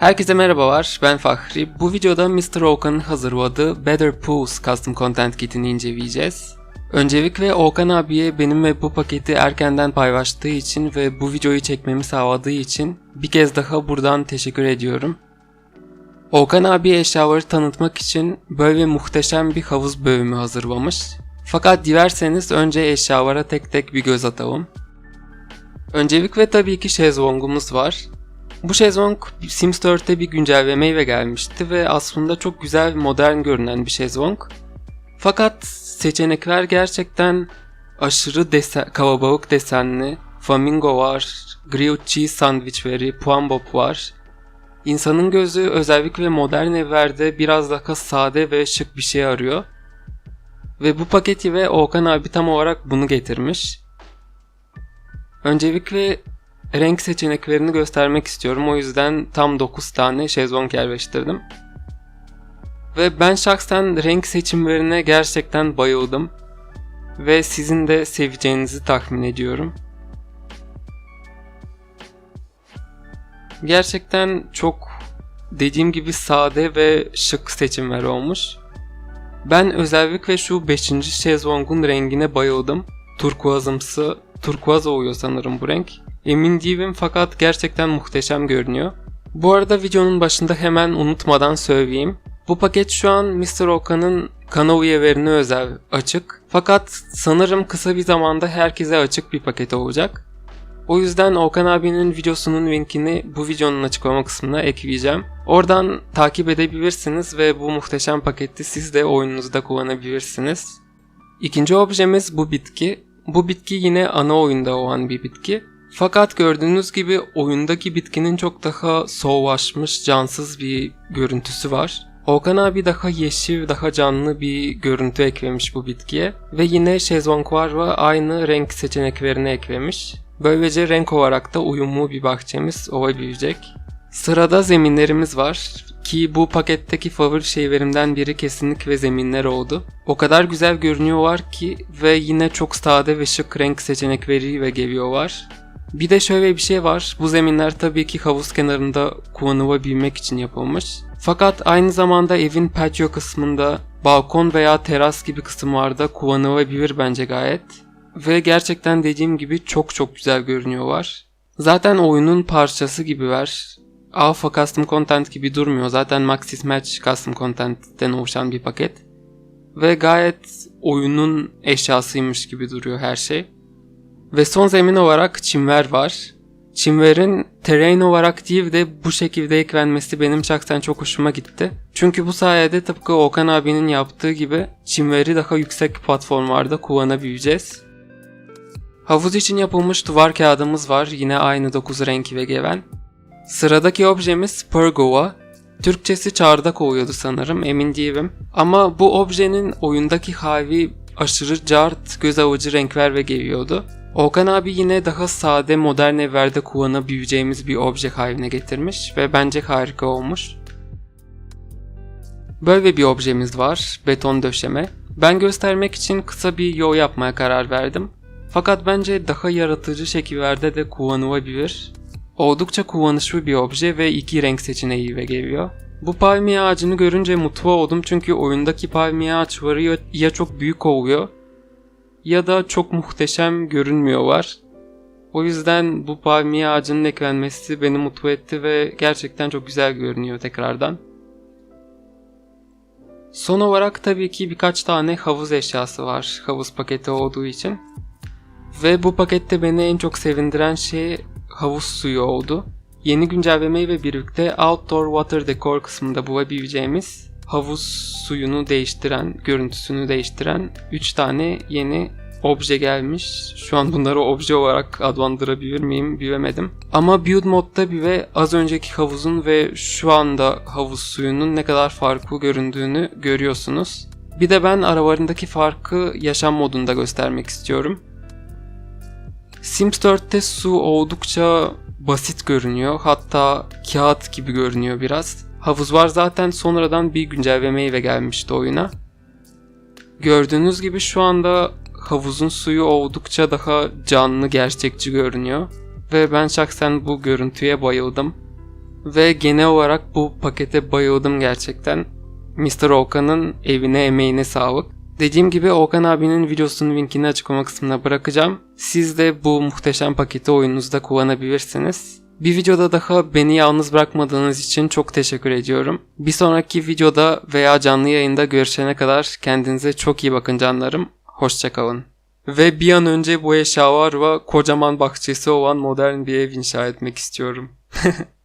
Herkese merhabalar, ben Fahri. Bu videoda Mr. Okan'ın hazırladığı Better Pools Custom Content Kit'ini inceleyeceğiz. Öncelikle Okan abiye benim ve bu paketi erkenden paylaştığı için ve bu videoyu çekmemi sağladığı için bir kez daha buradan teşekkür ediyorum. Okan abi eşyaları tanıtmak için böyle muhteşem bir havuz bölümü hazırlamış. Fakat dilerseniz önce eşyalara tek tek bir göz atalım. Öncelikle tabii ki şezlongumuz var. Bu şezlong Sims 4'te bir güncellemeyle gelmişti ve aslında çok güzel modern görünen bir şezlong. Fakat seçenekler gerçekten aşırı desen, kalabalık desenli. Flamingo var, grilled cheese sandviçleri, puan var. İnsanın gözü özellikle modern evlerde biraz daha sade ve şık bir şey arıyor. Ve bu paketi ve Okan abi tam olarak bunu getirmiş. Öncelikle renk seçeneklerini göstermek istiyorum. O yüzden tam 9 tane şezlong yerleştirdim. Ve ben şahsen renk seçimlerine gerçekten bayıldım. Ve sizin de seveceğinizi tahmin ediyorum. Gerçekten çok dediğim gibi sade ve şık seçimler olmuş. Ben özellikle şu 5. şezlongun rengine bayıldım. Turkuazımsı, turkuaz oluyor sanırım bu renk. Emin değilim fakat gerçekten muhteşem görünüyor. Bu arada videonun başında hemen unutmadan söyleyeyim. Bu paket şu an Mr. Okan'ın kanal üyelerine özel açık. Fakat sanırım kısa bir zamanda herkese açık bir paket olacak. O yüzden Okan abinin videosunun linkini bu videonun açıklama kısmına ekleyeceğim. Oradan takip edebilirsiniz ve bu muhteşem paketi siz de oyununuzda kullanabilirsiniz. İkinci objemiz bu bitki. Bu bitki yine ana oyunda olan bir bitki. Fakat gördüğünüz gibi oyundaki bitkinin çok daha soğulaşmış, cansız bir görüntüsü var. Okan abi daha yeşil, daha canlı bir görüntü eklemiş bu bitkiye ve yine şezlonglar ve aynı renk seçeneklerini eklemiş. Böylece renk olarak da uyumlu bir bahçemiz olabilecek. Sırada zeminlerimiz var ki bu paketteki favori şeylerimden biri kesinlikle zeminler oldu. O kadar güzel görünüyorlar ki ve yine çok sade ve şık renk seçenekleriyle geliyorlar. Bir de şöyle bir şey var. Bu zeminler tabii ki havuz kenarında kullanılabilmek için yapılmış. Fakat aynı zamanda evin patio kısmında balkon veya teras gibi kısımlarda kullanılabilir bence gayet. Ve gerçekten dediğim gibi çok çok güzel görünüyorlar. Zaten oyunun parçası gibiler. Alpha Custom Content gibi durmuyor. Zaten Maxis Match Custom Content'ten oluşan bir paket. Ve gayet oyunun eşyasıymış gibi duruyor her şey. Ve son zemin olarak çimler var. Çimlerin terrain olarak değil de bu şekilde eklenmesi benim şahsen çok hoşuma gitti. Çünkü bu sayede tıpkı Okan abinin yaptığı gibi çimleri daha yüksek platformlarda kullanabileceğiz. Havuz için yapılmış duvar kağıdımız var yine aynı 9 renk ve gelen. Sıradaki objemiz Pergola. Türkçesi çardak oluyordu sanırım emin değilim. Ama bu objenin oyundaki hali aşırı cart, göz alıcı renkler ve geliyordu. Okan abi yine daha sade modern evlerde kullanabileceğimiz bir obje haline getirmiş ve bence harika olmuş. Böyle bir objemiz var, beton döşeme. Ben göstermek için kısa bir yol yapmaya karar verdim. Fakat bence daha yaratıcı şekillerde de kullanılabilir. Oldukça kullanışlı bir obje ve iki renk seçeneğiyle geliyor. Bu palmiye ağacını görünce mutlu oldum çünkü oyundaki palmiye ağaçları ya çok büyük oluyor ya da çok muhteşem görünmüyorlar. O yüzden bu palmiye ağacının eklenmesi beni mutlu etti ve gerçekten çok güzel görünüyor tekrardan. Son olarak tabii ki birkaç tane havuz eşyası var havuz paketi olduğu için. Ve bu pakette beni en çok sevindiren şey havuz suyu oldu. Yeni güncellemeyle birlikte Outdoor Water Decor kısmında bulabileceğimiz havuz suyunu değiştiren, görüntüsünü değiştiren 3 tane yeni obje gelmiş. Şu an bunları obje olarak adlandırabilir miyim bilemedim. Ama build modda bile az önceki havuzun ve şu anda havuz suyunun ne kadar farklı göründüğünü görüyorsunuz. Bir de ben aralarındaki farkı yaşam modunda göstermek istiyorum. Sims 4'te su oldukça basit görünüyor. Hatta kağıt gibi görünüyor biraz. Havuz var zaten sonradan bir güncellemeyle gelmişti oyuna. Gördüğünüz gibi şu anda havuzun suyu oldukça daha canlı, gerçekçi görünüyor. Ve ben şahsen bu görüntüye bayıldım. Ve genel olarak bu pakete bayıldım gerçekten. Mr. Okan'ın evine emeğine sağlık. Dediğim gibi Okan abinin videosunun linkini açıklama kısmına bırakacağım. Siz de bu muhteşem paketi oyununuzda kullanabilirsiniz. Bir videoda daha beni yalnız bırakmadığınız için çok teşekkür ediyorum. Bir sonraki videoda veya canlı yayında görüşene kadar kendinize çok iyi bakın canlarım. Hoşçakalın. Ve bir an önce bu eşyalar ve kocaman bahçesi olan modern bir ev inşa etmek istiyorum.